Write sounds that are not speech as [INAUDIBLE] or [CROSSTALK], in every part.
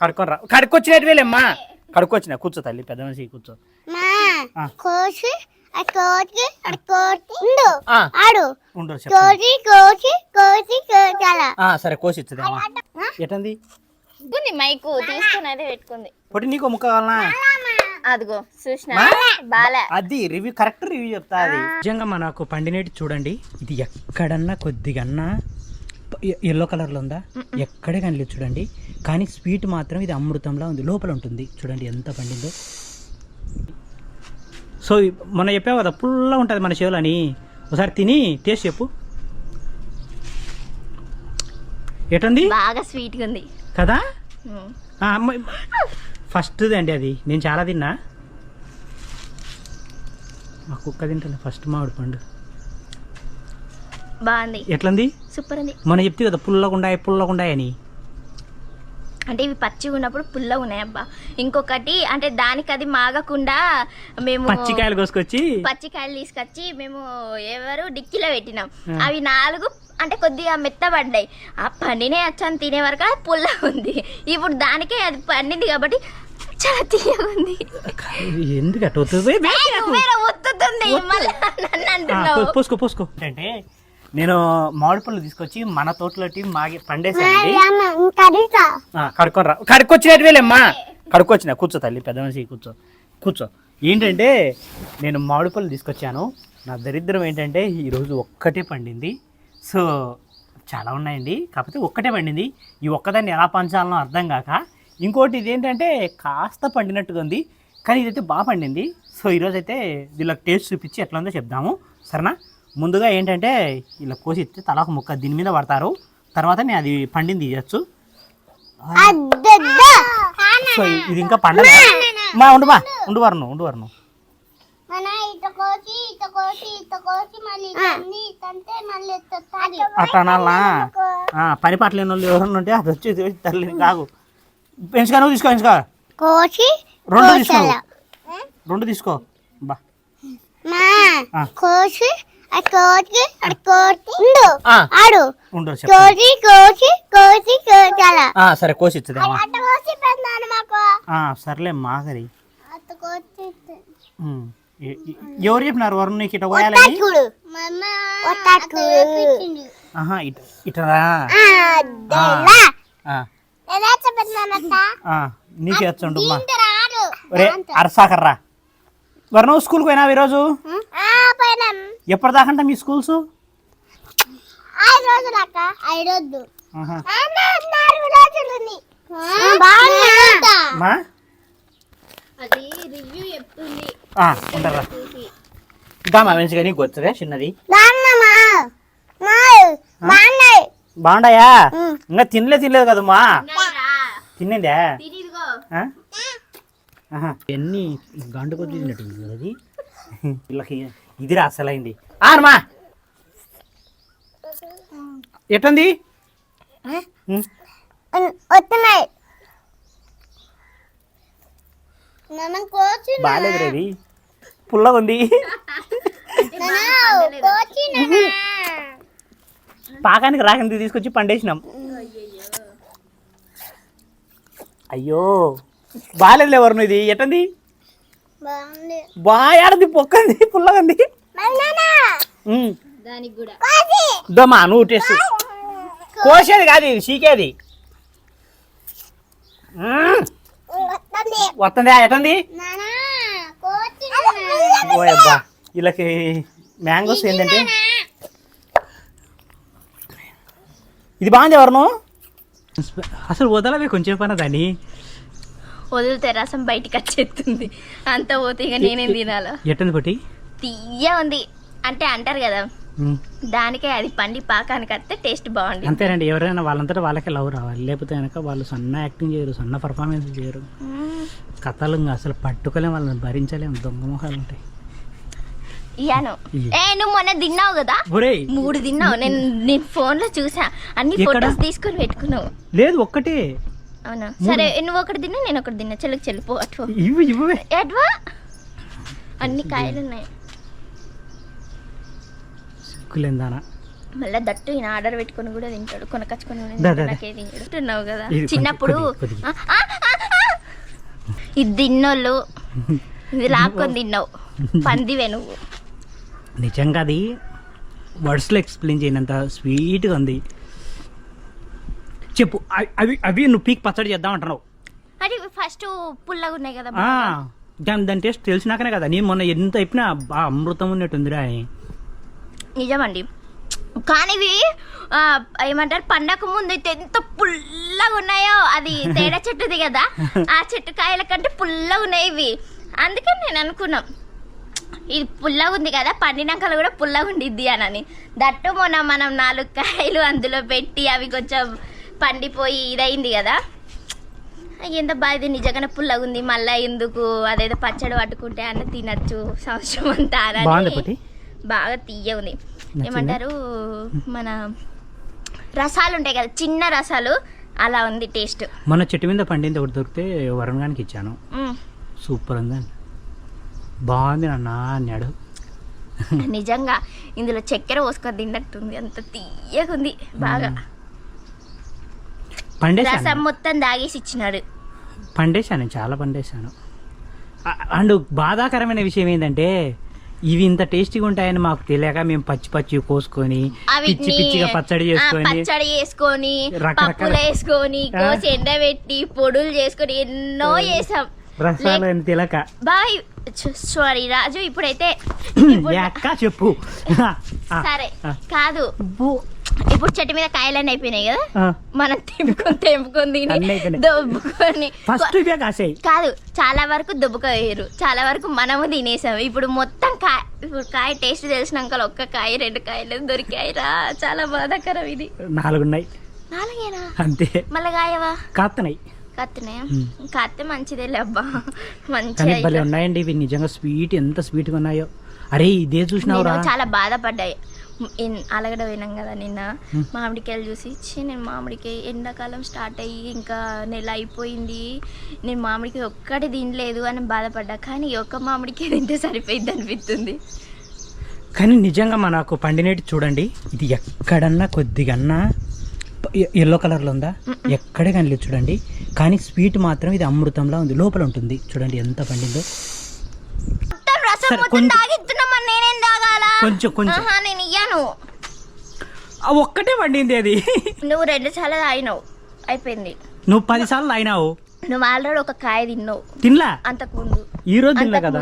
కడుక్కొని రా కడుక్కొచ్చినట్టువేలేమ్మా కడుక్కొచ్చిన. కూర్చో తల్లి పెద్ద మనిషి కూర్చో. మా ఆ. కోసి కోసి కోసి ఆడు సరే కోసి ఇచ్చుదామా ఎటంది? ఉంది మైకు తీసుకుని అయితే పెట్టుకుంది. పొట్టి నీకు ముక్క కావాలనా? అదిగో చూసిన? బాలే. అది రివ్యూ కరెక్ట్ రివ్యూ చెప్తా అది. నిజంగా మనకు పండినట్టు చూడండి. ఇది ఎక్కడన్నా కొద్దిగన్నా ఎల్లో కలర్లో ఉందా? ఎక్కడే కనిలేదు చూడండి. కానీ స్వీట్ మాత్రం ఇది అమృతంలా ఉంది. లోపల ఉంటుంది. చూడండి ఎంత పండిందో. సో మొన్న చెప్పావు కదా పుల్ల ఉంటుంది మన చెవులు అని. ఒకసారి తిని టేస్ట్ చెప్పు. ఎటుంది? బాగా స్వీట్గా ఉంది. కదా? ఫస్ట్ది అండి అది. నేను చాలా తిన్నా. మా కుక్క తింటాను ఫస్ట్ మామిడి పండు. బాగుంది. ఎట్లంది? సూపర్ ఉంది మొన్న చెప్తే కదా పుల్లగుండాయి పుల్లగుండాయి అని? అంటే ఇవి పచ్చిగా ఉన్నప్పుడు పుల్లగా ఉన్నాయి అబ్బా. ఇంకొకటి అంటే దానికి అది మాగకుండా మేము పచ్చికాయలు కోసుకొచ్చి? పచ్చికాయలు తీసుకొచ్చి మేము ఎవరు డిక్కీలో పెట్టినాం. అవి నాలుగు అంటే కొద్దిగా మెత్తబడ్డాయి. ఆ పండినే వచ్చాను తినే వరకు అది పుల్ల ఉంది. ఇప్పుడు దానికే అది పండింది కాబట్టి చాలా తీయగా ఉంది. ఎందుకు పోసుకో పోసుకో. అంటే నేను మామిడి పళ్ళు తీసుకొచ్చి మన తోటలోటి మాగి పండేసానండి కడుక్కొని రా. కడుక్కొచ్చినట్టువేలేమ్మా కడుక్కొచ్చిన. కూర్చో తల్లి పెద్ద మనిషి కూర్చో. కూర్చో. ఏంటంటే నేను మామిడి పళ్ళు తీసుకొచ్చాను. నా దరిద్రం ఏంటంటే ఈరోజు ఒక్కటే పండింది. సో చాలా ఉన్నాయండి. కాకపోతే ఒక్కటే పండింది. ఈ ఒక్కదాన్ని ఎలా పంచాలనో అర్థం కాక ఇంకోటి ఇదేంటంటే కాస్త పండినట్టుగా ఉంది. కానీ ఇదైతే బాగా పండింది. సో ఈరోజు అయితే వీళ్ళకి టేస్ట్ చూపించి ఎట్లా ఉందో చెప్దాము. సరేనా? ముందుగా ఏంటంటే ఇలా కోసి ఇస్తే తలా ఒక ముక్క దీని మీద పడతారు. తర్వాత నేను అది పండింది తీయచ్చు. సో ఇది ఇంకా పండదు. మా ఉండు మా ఉండు వరను ఉండు వరను మన ఇట కోసి ఇట కోసి ఇట కోసి మళ్ళీ ఇటన్ని ఇటంటే మళ్ళీ ఎత్తొస్తాది. అట్లా అనాలా ఆ, పని పాటలు లేని వాళ్ళు ఎవరన్నా ఉంటే అది వచ్చి తల్లి కాదు పెంచుకో నువ్వు తీసుకో పెంచుకో. కోసి రెండు తీసుకో. రెండు తీసుకో. బా. కోసి ఉండు. ఆ, ఆడు. ఉండు కోసి కోసి కోసాల ఆ, సరే కోసి ఇచ్చుదామా అట్ట కోసి పెడతాను మాకు. ఆ, సర్లే అట్ట కోసి ఎవరు చెప్పినారు వరుణ్ నీకు ఇట పోయాలని? ఆహా ఇటరా? నీకే వచ్చండు అరసాకర్రా. వరుణ్ స్కూల్కి పోయినావు ఈరోజు? పోయినాం. ఎప్పటిదాకంట మీ స్కూల్స్? ఐదు రోజులక్క. ఐదు రోజులు. నాలుగు రోజులు మా? అది రివ్యూ చెప్తుంది. ఉంటారా? చిన్నది. మా. బాగున్నాయి. బాగుండాయా. ఇంకా తినలే తినలేదు కదా మా? తినేదా తినిదిగో ఆ? ఆహా. ఎన్ని గంట కొద్ది తిన్నట్టుంది కదా అది. వీళ్ళకి ఇదిరా అసలైంది ఆనమా ఎట్టుంది. వస్తున్నాయి. బాగాలేదు రేది పుల్లగా ఉంది పాకానికి రాకంది తీసుకొచ్చి పండేసినాం. అయ్యో. బాగాలేదు ఎవరు ఇది. ఎట్టంది? బాగా పొక్కంది పుల్లగంది. దమ్మా నువ్వు టేస్ట్. కోసేది కాదు ఇది చీకేది. మ్మ్. వస్తుంది. వస్తుందా ఎట్టంది? నానా కోచి ఓ అబ్బా వీళ్ళకి మ్యాంగోస్ ఏంటంటే? ఇది బాగుంది ఎవరును? అసలు వదలవే కొంచెం పని దాన్ని. వదిలితే రసం బయటికి వచ్చేస్తుంది. అంత పోతే ఇక నేనేం తినాలా? ఎట్టంది పొట్టి? తీయ ఉంది. అంటే అంటారు కదా. దానికే అది పండి పాకానికి వస్తే టేస్ట్ బాగుంది అంతేనండి ఎవరైనా వాళ్ళంతటా వాళ్ళకే లవ్ రావాలి. లేకపోతే కనుక వాళ్ళు సన్న యాక్టింగ్ చేయరు సన్న పర్ఫార్మెన్స్ చేయరు. కథలు అసలు పట్టుకోలేం వాళ్ళని భరించలేం దొంగ మొహాలు ఉంటాయి. ఇయ్యాను. ఇయ్యి. ఏ నువ్వు మొన్న తిన్నావు కదా? మూడు తిన్నావు. నేను నేను ఫోన్లో చూసా. అన్ని? ఫొటోస్ తీసుకొని పెట్టుకున్నావు. లేదు ఒక్కటే. అవునా? సరే నువ్వు ఒకటి తిన్నా నేను ఒకటి తిన్నా. చెల్లికి చెల్లిపో అటు ఇవ్వు ఇవ్వవే. ఎట్వా అన్ని కాయలు ఉన్నాయి. సిక్కులేందానా మళ్ళీ దట్టు ఈయన ఆర్డర్ పెట్టుకొని కూడా తింటాడు. కొనకచ్చుకొని. నాకేది తింటున్నావు కదా? చిన్నప్పుడు. ఇది తిన్నోళ్ళు. ఇది లాక్కొని తిన్నావు. [LAUGHS] పందివే నువ్వు. నిజంగా అది వర్డ్స్లో ఎక్స్ప్లెయిన్ చేయనంత స్వీట్గా ఉంది. చెప్పు అవి- అవి నువ్వు పీక్ పచ్చడి చేద్దాం అంటున్నావు. అది ఫస్ట్ పుల్లగా ఉన్నాయి కదా దాని దాని టేస్ట్ తెలిసినాకనే కదా నేను మొన్న ఎంత చెప్పినా బా అమృతం ఉన్నట్టుందిరా నిజమండి. కానీ ఇవి ఏమంటారు పండగ ముందు అయితే ఎంత పుల్లగా ఉన్నాయో అది తేడా [LAUGHS] చెట్టుది కదా ఆ చెట్టు కాయల కంటే పుల్లగా ఉన్నాయి ఇవి. అందుకని నేను అనుకున్నాం ఇది పుల్లగా ఉంది కదా పండినాకలు కూడా పుల్లగా ఉండిద్ది అని దట్టు మొన్న మనం నాలుగు కాయలు అందులో పెట్టి అవి కొంచెం పండిపోయి ఇదైంది కదా. ఎంత ఇది నిజంగానే పుల్లగా ఉంది మళ్ళీ ఎందుకు? అదేదో పచ్చడి పట్టుకుంటే అన్న తినచ్చు. సంవత్సరం అంతా అని. బాగా తీయ ఉంది? ఏమంటారు? మన రసాలు ఉంటాయి కదా చిన్న రసాలు. అలా ఉంది టేస్ట్. మొన్న చెట్టు మీద పండింది ఒకటి దొరికితే వరుణ్ గానికి ఇచ్చాను. సూపర్ ఉందండి బాగుంది నాన్న అన్నాడు. నిజంగా ఇందులో చక్కెర పోసుకొని తిన్నట్టుంది. అంత తీయగా ఉంది. బాగా. రసం మొత్తం దాగేసి ఇచ్చినాడు. పండేశాను చాలా పండేశాను. అండ్ బాధాకరమైన విషయం ఏంటంటే ఇవి ఇంత టేస్టీగా ఉంటాయని మాకు తెలియక మేము పచ్చి పచ్చి కోసుకొని పిచ్చి పిచ్చిగా పచ్చడి చేసుకొని పచ్చడి చేసుకొని పప్పులు వేసుకొని. కోసి ఎండబెట్టి పొడులు చేసుకొని ఎన్నో చేసాం. రసాలు అని తెలియక బాయ్ సారీ రాజు ఇప్పుడైతే [CLEARS THROAT] అక్క చెప్పు. [LAUGHS] సరే. కాదు. ఇప్పుడు చెట్టు మీద కాయలన్నీ అయిపోయినాయి కదా. మనం తెంపుకొని తెంపుకొని. దొబ్బుకొని. ఫస్ట్ కాదు చాలా వరకు దుబ్బుకోయారు. చాలా వరకు మనము తినేసాం. ఇప్పుడు మొత్తం కాయ ఇప్పుడు కాయ టేస్ట్ తెలిసినాక ఒక్క కాయ రెండు కాయలు దొరికాయి. రా చాలా బాధాకరం ఇది. నాలుగున్నాయి. నాలుగేనా? అంతే. మళ్ళీ కాయవా? కాస్తున్నాయి కత్తున్నాయా ఉమ్. కత్తే మంచిదేలే అబ్బా. మంచిగా ఉన్నాయండి ఇవి. నిజంగా స్వీట్ ఎంత స్వీట్గా ఉన్నాయో. అరే ఇదే నేను చాలా బాధపడ్డాయి. అలగడ పోయినాం కదా నిన్న. మామిడికాయలు చూసి ఛీ, నేను మామిడికాయ ఎండాకాలం స్టార్ట్ అయ్యి ఇంకా నెల అయిపోయింది నేను మామిడికాయ ఒక్కటి తినలేదు అని బాధపడ్డా. కానీ ఒక్క మామిడికాయ తింటే సరిపోయింది అనిపిస్తుంది. కానీ నిజంగా మనకు పండినట్టు చూడండి ఇది ఎక్కడన్నా కొద్దిగన్నా ఎల్లో కలర్లో ఉందా? ఎక్కడే కానీ లేదు చూడండి. కానీ స్వీట్ మాత్రం ఇది అమృతంలా ఉంది లోపల ఉంటుంది. చూడండి ఎంత పండిందో. కొంచెం- కొంచెం ఇయ్యాను ఆ ఒక్కటే పండింది అది. నువ్వు రెండు సార్లు తాగినావు. అయిపోయింది. నువ్వు పదిసార్లు అయినావు నువ్వు ఆల్రెడీ ఒక కాయ తిన్నావు. తినలా? అంతకు ముందు ఈ రోజు తినలే కదా?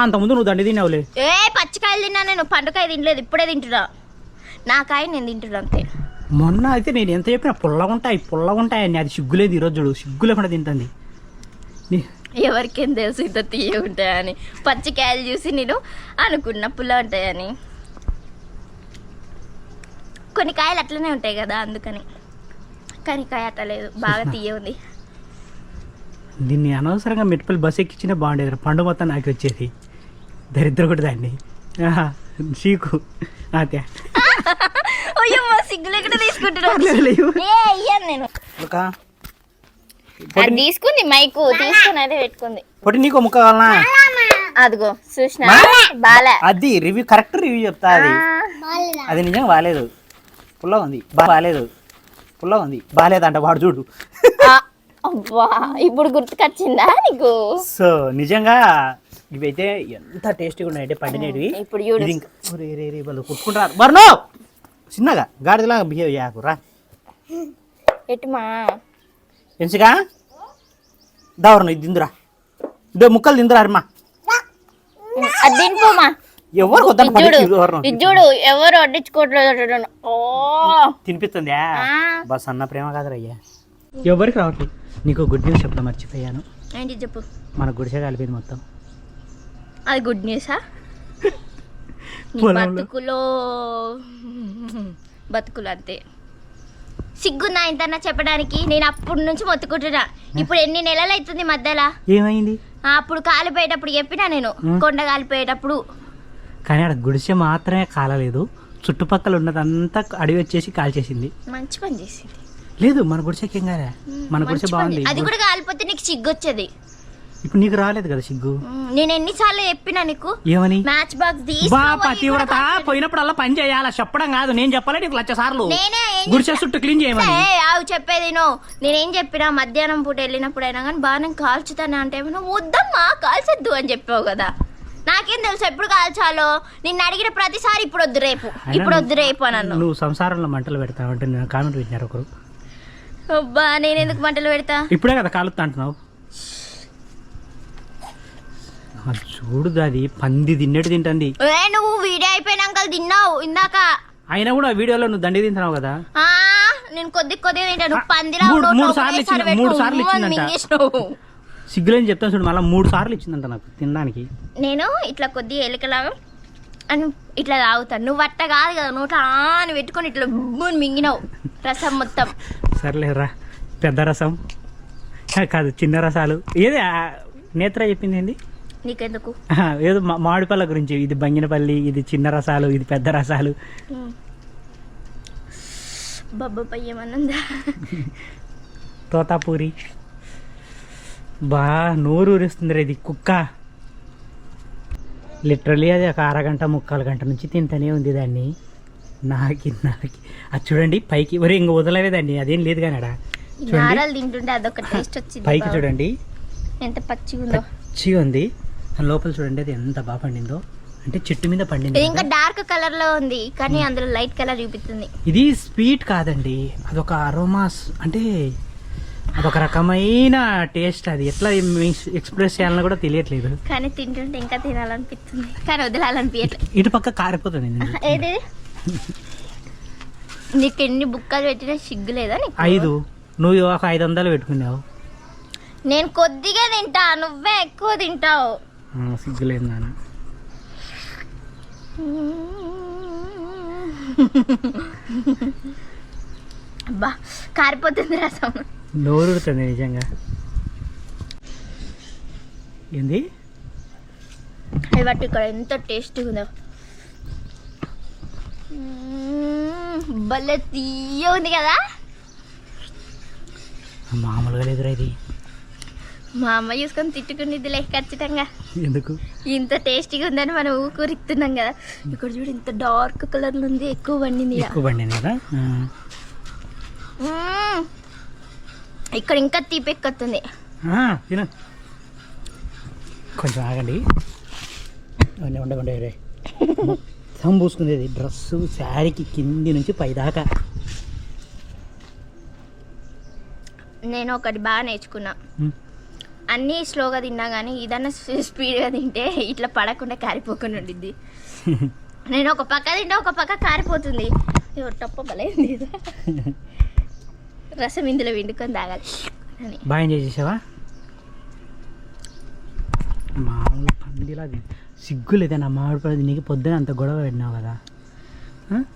అంతకు ముందు నువ్వు దండి తిన్నావులే. ఏ పచ్చికాయలు తిన్నా నేను పండుకాయ తినలేదు ఇప్పుడే తింటున్నా. నా కాయ నేను తింటున్నా అంతే. మొన్న అయితే నేను ఎంత చెప్పినా పుల్లగా ఉంటాయి పుల్లగా ఉంటాయని అది సిగ్గులేదు ఈరోజు చూడు సిగ్గు లేకుండా తింటుంది. ఎవరికేం తెలుసు ఇంత తీయ ఉంటాయని. పచ్చికాయలు చూసి నేను అనుకున్న పుల్ల ఉంటాయని. కొన్ని కాయలు అట్లనే ఉంటాయి కదా అందుకని. కానీ కాయ అట్లా లేదు. బాగా [LAUGHS] తీయ ఉంది. దీన్ని అనవసరంగా మిట్పల్లి బస్ ఎక్కించినా బాగుండేది పండు మొత్తం నాకు వచ్చేది. దరిద్ర కూడా దాన్ని. ఆహా, చీకు. అదే. [LAUGHS] అయ్యో మా సిగ్గులు ఎక్కడ తీసుకుంటున్నాను అది తీసుకుంది మైకు. తీసుకుని అయితే పెట్టుకుంది. పొట్టి నీకు ముక్క కావాలనా? అదిగో చూసిన? బాలే. అది రివ్యూ కరెక్ట్ రివ్యూ చెప్తా అది. బాలేదా? అది నిజంగా బాగాలేదు. పుల్లగా ఉంది. బాగాలేదు. పుల్లగా ఉంది. బాగాలేదంట వాడు చూడు. అబ్బా ఇప్పుడు గుర్తుకొచ్చిందా నీకు? సో నిజంగా ఇవైతే ఎంత టేస్టీగా ఉన్నాయంటే పండినవి. ఇప్పుడు చూడు. ఇంకా ఒరే, రే, రే, వాళ్ళు కొట్టుకుంటారు బర్ను చిన్నగా గాడిదలాగా బిహేవ్ చేయకు రా. ఎటుమా? ఎంచిగా దావరను ఇది తిందురా. ఇదో ముక్కలు తిందురా అమ్మా అది తినిపోమా ఎవరు చూడు ఎవరు ఓ. తినిపిస్తుందా. బస్ అన్న ప్రేమ కాదురయ్యా ఎవరికి రావట్లేదు నీకు గుడ్ న్యూస్ చెప్పడం మర్చిపోయాను. ఏంటి చెప్పు? మన గుడిసె కలిపింది మొత్తం. అది గుడ్ [LAUGHS] న్యూసా. బతుకులో. బతుకులు అంతే. సిగ్గుందా ఇంతన్నా చెప్పడానికి? నేను అప్పటి నుంచి మొత్తుకుంటున్నా. ఇప్పుడు ఎన్ని నెలలు అవుతుంది మధ్యలో? ఏమైంది? అప్పుడు కాలిపోయేటప్పుడు చెప్పినా నేను. కొండ కాలిపోయేటప్పుడు. కానీ అక్కడ గుడిసె మాత్రమే కాలలేదు. చుట్టుపక్కల ఉన్నదంతా అడవి వచ్చేసి కాల్చేసింది. మంచి పని చేసింది. లేదు మన గుడిసెకి ఏం మన గుడిసె. బాగుంది. అది కూడా కాలిపోతే నీకు సిగ్గు వచ్చేది ఇప్పుడు నీకు రాలేదు కదా సిగ్గు? నేను ఎన్నిసార్లు చెప్పినా నీకు? ఏమని? మ్యాచ్ బాక్స్ బా పతివ్రత పోయినప్పుడల్లా పని చేయాలా? చెప్పడం కాదు నేను చెప్పాలి నీకు లక్ష సార్లు? నేనే ఏం గుడిసె చుట్టూ క్లీన్ చేయమని. ఏ, ఆవు చెప్పేది నో. నేనేం చెప్పినా మధ్యాహ్నం పూట వెళ్ళినప్పుడు అయినా కానీ బాగా నేను కాల్చుతాను అంటే ఏమన్నా వద్దమ్మా కాల్చొద్దు అని చెప్పావు కదా. నాకేం తెలుసు ఎప్పుడు కాల్చాలో? నిన్ను అడిగిన ప్రతిసారి ఇప్పుడు వద్దు రేపు ఇప్పుడు వద్దు రేపు అని అన్నావు. నువ్వు సంసారంలో మంటలు పెడతావు అంటే నేను కామెంట్ పెట్టినారు ఒకరు. అబ్బా నేను ఎందుకు మంటలు పెడతా? ఇప్పుడే కదా కాలుతా అంటున్నావు. చూడు అది పంది తిన్నట్టు తింటుంది. ఏ నువ్వు వీడియో అయిపోయినాక తిన్నావు ఇందాక. అయినా కూడా వీడియోలో నువ్వు దండి తింటున్నావు కదా? ఆ నేను కొద్ది కొద్దిగా తింటా. నువ్వు పందిరా మూడు- సార్లు ఇచ్చిన- మూడు సార్లు ఇచ్చిందంట. సిగ్గులేని చెప్తాను చూడు మళ్ళీ మూడు సార్లు ఇచ్చిందంట నాకు తినడానికి. నేను ఇట్లా కొద్దిగా ఎలికలాగా అని ఇట్లా తాగుతాను. నువ్వు అట్ట కాదు కదా నోట్లో అని పెట్టుకొని ఇట్లా బుబ్బుని మింగినావు. రసం మొత్తం. సర్లేరా పెద్ద రసం. కాదు చిన్న రసాలు. ఏది నేత్ర చెప్పింది ఏంది? నీకెందుకు? ఏదో మా- మామిడిపళ్ళ గురించి. ఇది బంగినపల్లి ఇది చిన్న రసాలు ఇది పెద్ద రసాలు. బబ్బ పయ్యమన్నందా తోతాపూరి. బా నోరు ఊరిస్తుంది రే ఇది కుక్క. లిటరలీ అది ఒక అరగంట ముక్కాలు గంట నుంచి తింటూనే ఉంది దాన్ని. నాకి నాకి. అది చూడండి పైకి ఒరే ఇంక వదలలేదండి అదేం లేదు కానీ చూడండి. పైకి. చూడండి. ఎంత పచ్చిగా ఉందో. పచ్చిగా ఉంది. లోపల చూడండి అది ఎంత బాగా పండిందో. అంటే చెట్టు మీద పండింది ఇంకా. డార్క్ కలర్లో ఉంది కానీ అందులో లైట్ కలర్ చూపిస్తుంది. ఇది స్వీట్ కాదండి. అదొక అరోమాస్ అంటే అదొక రకమైన టేస్ట్ అది. ఎట్లా ఎక్స్ప్రెస్ చేయాలని కూడా తెలియట్లేదు. కానీ తింటుంటే ఇంకా తినాలనిపిస్తుంది. కానీ వదిలాలనిపించట్లేదు ఇటు పక్క కారిపోతుంది. [LAUGHS] ఏది నీకు ఎన్ని బుక్కలు పెట్టినా సిగ్గు లేదా నీకు? ఐదు. నువ్వు ఒక ఐదు వందలు పెట్టుకున్నావు. నేను కొద్దిగా తింటా నువ్వే ఎక్కువ తింటావు. సిగ్గులేదు నాన్న. కారిపోతుంది రసం. నోరుడుతుంది నిజంగా. ఏంది? ఇక్కడ ఎంత టేస్టీగా ఉందో. భలే తీయ ఉంది కదా. మామూలుగా లేదురా ఇది. మా అమ్మ చూసుకొని తిట్టుకునేదిలే ఖచ్చితంగా. ఎందుకు? ఇంత టేస్టీగా ఉందని మనం ఊకూరిస్తున్నాం కదా. ఇక్కడ చూడు ఇంత డార్క్ కలర్ ఉంది ఎక్కువ పండింది. ఎక్కువ పండింది కదా. ఇక్కడ ఇంకా తీపి ఎక్కుతుంది. కొంచెం ఆగండి. అవన్నీ ఉండకుండా రే. మొత్తం పూసుకుంది డ్రెస్సు శారీకి కింది నుంచి పైదాకా నేను ఒకటి బాగా నేర్చుకున్నా. అన్నీ స్లోగా తిన్నా కానీ ఇదన్నా స్పీడ్గా తింటే ఇట్లా పడకుండా కారిపోకుండా ఉండిద్ది. [LAUGHS] నేను ఒక పక్క తింటే ఒక పక్క కారిపోతుంది. టప్ప బలైంది. [LAUGHS] రసం ఇందులో విండుకొని తాగాలి. అని బాగా ఎంజాయ్ చేసావా? మామూలు పందిలా సిగ్గు లేదా నా మామిడి పడి నీకు పొద్దున అంత గొడవ పెట్టినావు కదా?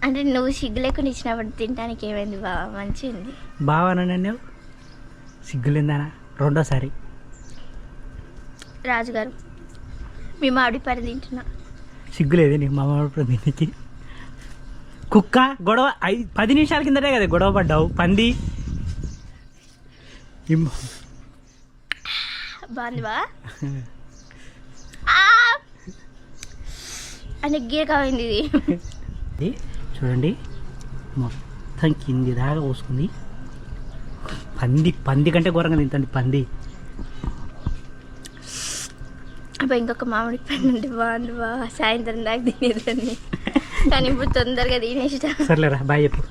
అంటే నువ్వు సిగ్గు లేకుండా ఇచ్చినప్పుడు తినడానికి ఏమైంది బాగా మంచిగా ఉంది. బావానని అన్నావు సిగ్గులేందానా రెండోసారి. రాజుగారు మీ మామిడి పని తింటున్నా. సిగ్గులేదు నీకు మా మామిడి పడి నీకు కుక్క గొడవ ఐదు పది నిమిషాల కిందటే కదా గొడవ పడ్డావు పంది. బాగుంది బా అంటే గీర కావింది ఇది. చూడండి. మొత్తం కింది దాకా పోసుకుంది. పంది పంది కంటే ఘోరంగా తింటుంది పంది. అబ్బా ఇంకొక మామిడి పండు బాగుంది బా సాయంత్రం దాకా తినేదాన్ని కానీ ఇప్పుడు తొందరగా తినేసిన. సర్లేరా బాయ్ చెప్పు.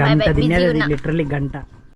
గంట తినేది ఉన్నా. లిటరల్లీ గంట.